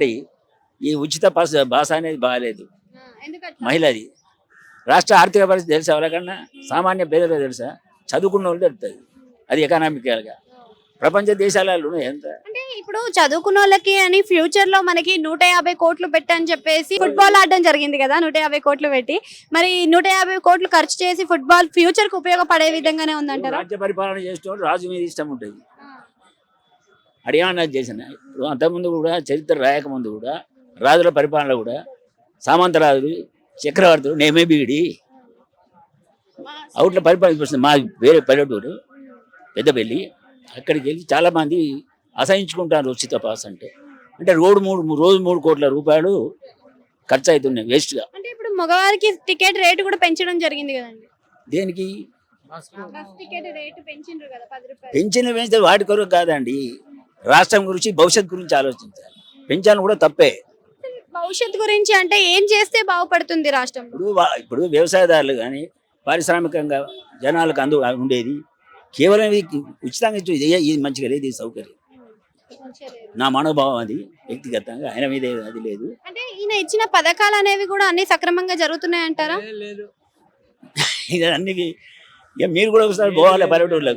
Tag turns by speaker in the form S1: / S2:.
S1: ఈ ఉచిత పాస్ భాష అనేది బాగాలేదు? మహిళది. రాష్ట్ర ఆర్థిక పరిస్థితి తెలుసా ఎవరికన్నా? సామాన్య పేదలు తెలుసా? చదువుకున్న వాళ్ళు తెలుస్తుంది. అది ఎకనామికల్గా. ప్రపంచ దేశాలలో ఎంత
S2: అంటే ఇప్పుడు చదువుకున్న వాళ్ళకి అని ఫ్యూచర్లో మనకి నూట యాభై కోట్లు పెట్టని చెప్పేసి ఫుట్బాల్ ఆడడం జరిగింది కదా నూట యాభై కోట్లు పెట్టి. మరి నూట యాభై కోట్లు ఖర్చు చేసి ఫుట్బాల్ ఫ్యూచర్కు ఉపయోగపడే విధంగానే ఉందంటారా?
S1: రాజ్య పరిపాలన చేసేవాడు రాజు మీద ఇష్టం ఉంటుంది. అడిగానది చేసిన ఇప్పుడు అంతకుముందు కూడా చరిత్ర రాయకముందు కూడా రాజుల పరిపాలన కూడా సామంత రాజులు చక్రవర్తులు నేమే బీడి. అవుట్ల పరిపాలన ఇప్పుడు మా వేరే పల్లెటూరు పెద్దపల్లి అక్కడికి వెళ్ళి చాలా మంది అసహించుకుంటారు ఉచిత పాస్ అంటే. అంటే రోడ్డు మూడు రోజు మూడు కోట్ల రూపాయలు ఖర్చు అవుతున్నాయి వేస్ట్గా.
S2: అంటే ఇప్పుడు మగవారికి టికెట్ రేటు కూడా పెంచడం జరిగింది కదండి.
S1: దేనికి? పెంచిన పెంచితే వాటి కొరకు కాదండి. రాష్ట్రం గురించి భవిష్యత్తు గురించి ఆలోచించాలి. పెంచాను కూడా తప్పే.
S2: భవిష్యత్తు గురించి అంటే ఏం చేస్తే బాగుపడుతుంది రాష్ట్రం
S1: ఇప్పుడు వా- ఇప్పుడు వ్యవసాయదారులు కానీ పారిశ్రామికంగా జనాలకు అందు ఉండేది. కేవలం ఇది ఉచితంగా ఇచ్చి ఇది ఇది మంచిగా లేదు ఇది సౌకర్యం. నా మనోభావం అది వ్యక్తిగతంగా ఆయన మీద ఏది- అది లేదు.
S2: అంటే ఈయన ఇచ్చిన పథకాలు అనేవి కూడా అన్ని సక్రమంగా జరుగుతున్నాయి అంటారా
S1: ఇది అన్ని ఇక మీరు కూడా ఒకసారి పోవాలి పల్లెటూర్లకు.